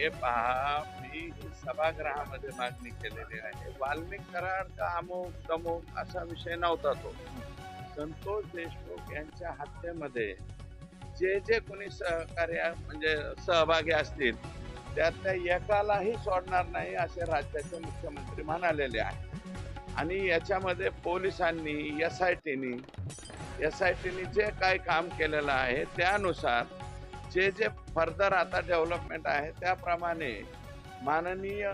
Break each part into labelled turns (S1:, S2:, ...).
S1: हे पहा मी सभागृहामध्ये मागणी केलेली आहे. वाल्मिक करार का अमुक तमुक असा विषय नव्हता तो. संतोष देशमुख यांच्या हत्येमध्ये जे जे कोणी सहकार्य म्हणजे सहभागी असतील त्यातल्या एकालाही सोडणार नाही असे राज्याचे मुख्यमंत्री म्हणालेले आहे आणि याच्यामध्ये पोलिसांनी एस आय टीनी एस आय टीनी जे काय काम केलेलं आहे त्यानुसार जे जे फर्दर आता डेव्हलपमेंट आहे त्याप्रमाणे माननीय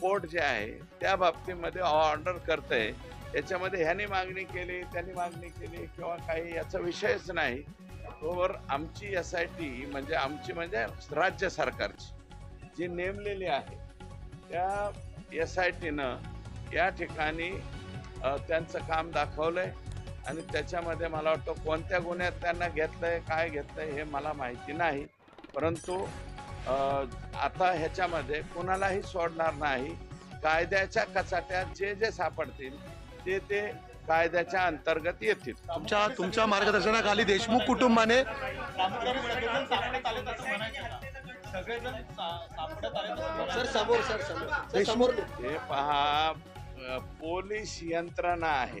S1: कोर्ट जे आहे त्या बाबतीमध्ये ऑर्डर करते याच्यामध्ये ह्यानी मागणी केली त्यांनी मागणी केली किंवा काही याचा विषयच नाही. तोवर आमची एस आय टी म्हणजे आमची म्हणजे राज्य सरकारची जी नेमलेली आहे त्या एस आय टीनं या ठिकाणी त्यांचं काम दाखवलं आहे आणि त्याच्यामध्ये मला वाटतं कोणत्या गुन्ह्यात त्यांना घेतलंय काय घेतलंय हे मला माहिती नाही. परंतु आता ह्याच्यामध्ये कुणालाही सोडणार नाही. कायद्याच्या कचाट्यात जे जे सापडतील ते ते कायद्याच्या अंतर्गत येतील.
S2: तुमच्या तुमच्या मार्गदर्शनाखाली देशमुख कुटुंबाने
S3: सर? समोर सर समोर.
S1: हे पहा पोलीस यंत्रणा आहे.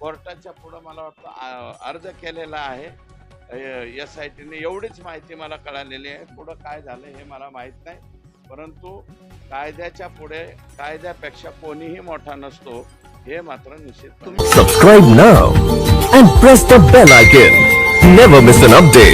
S1: कोर्टाच्या पुढं मला वाटतं अर्ज केलेला आहे. एस आय टीने एवढीच माहिती मला कळालेली आहे. पुढं काय झालं हे मला माहीत नाही. परंतु कायद्याच्या पुढे कायद्यापेक्षा कोणीही मोठा नसतो हे मात्र निश्चित
S4: subscribe now and press the bell icon never miss an update